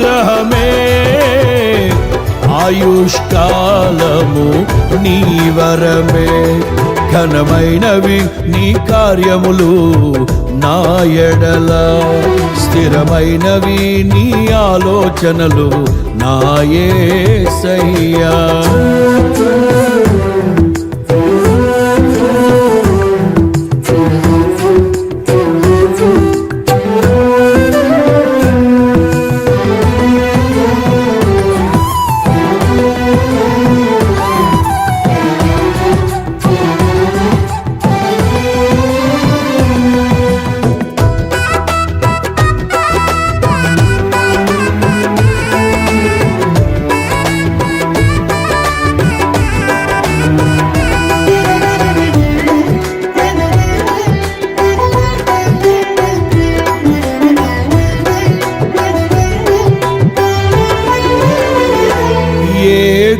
అనుగ్రహమే. ఆయుష్కాలము నీ వరమే. ఘనమైనవి నీ కార్యములు నా ఎడల. స్థిరమైనవి నీ ఆలోచనలు నాయే సయ్యా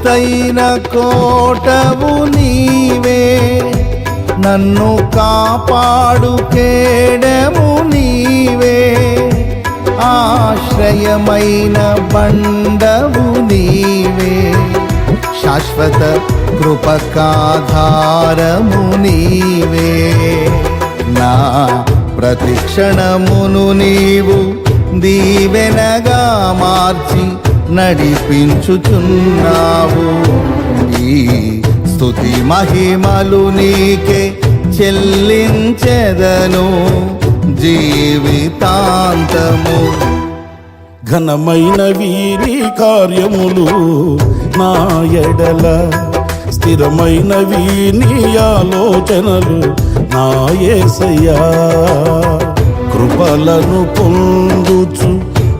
ఎత్తైన కోటవు నీవే. నన్ను కాపాడు కేడము నీవే. ఆశ్రయమైన బండవు నీవే. శాశ్వత కృపకాధారము నీవే. నా ప్రతిక్షణమును నీవు దీవెనగా మార్చి నడిపించుచున్నావు. ఈ స్థుతి మహిమలు నీకే చెల్లించెదను జీవితాంతము. ఘనమైన వీరి కార్యములు నా ఎడల స్థిరమైన వీని ఆలోచనలు నా యేసయ్యా కృపలను పొందుచు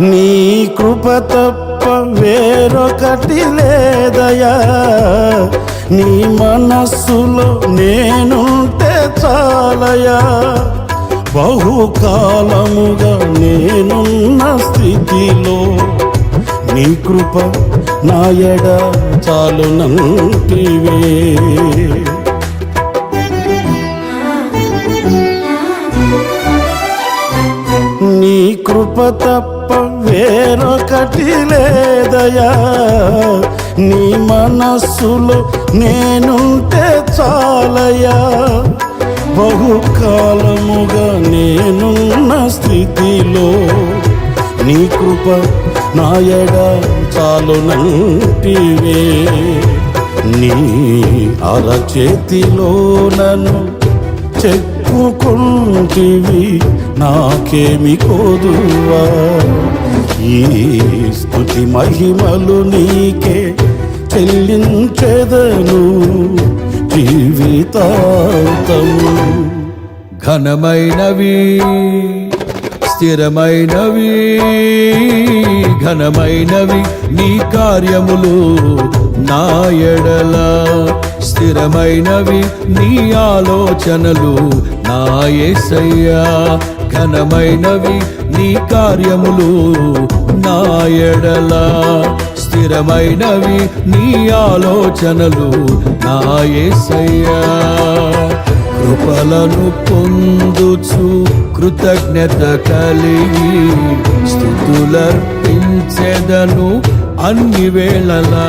నీ కృప తప్ప వేరొకటి లేదయా నీ మనస్సులో నేనుంటే చాలయా బహుకాలముగా నేనున్న స్థితిలో నీ కృప నాయడ చాలునంటివే. కృప తప్ప వేరొకటి లేదయా నీ మనస్సులో నేనుంటే చాలయా బహుకాలముగా నేనున్న స్థితిలో నీ కృప నాయడ చాలునంటివే నీ అరచేతిలో నన్ను చెప్పుకుంటివి నాకేమి కోదువా? ఈ స్థుతి మహిమలు నీకే చెల్లించెదను జీవితాంతము. ఘనమైనవి స్థిరమైనవి ఘనమైనవి నీ కార్యములు నా ఎడలా స్థిరమైనవి నీ ఆలోచనలు నా ఏసయ్యా. ఘనమైనవి నీ కార్యములు నా ఎడల. స్థిరమైనవి నీ ఆలోచనలు నా ఏసయ్యా. కృపలను పొందుచు కృతజ్ఞత కలిగి స్థుతులర్పించెదను అన్ని వేళలా.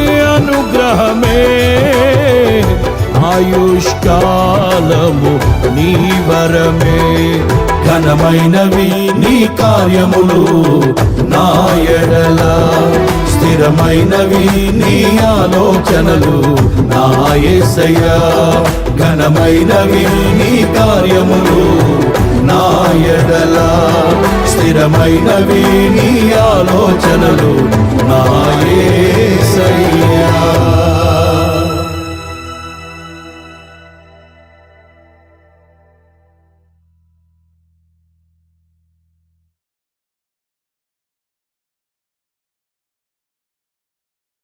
ఆయుష్కాలము నీ వరమే. ఘనమైనవి నీ కార్యములు నా ఎడల. స్థిరమైనవి నీ ఆలోచనలు నా యేసయ్య ఘనమైనవి నీ కార్యములు నా ఎడల. స్థిరమైనవి నీ ఆలోచనలు నా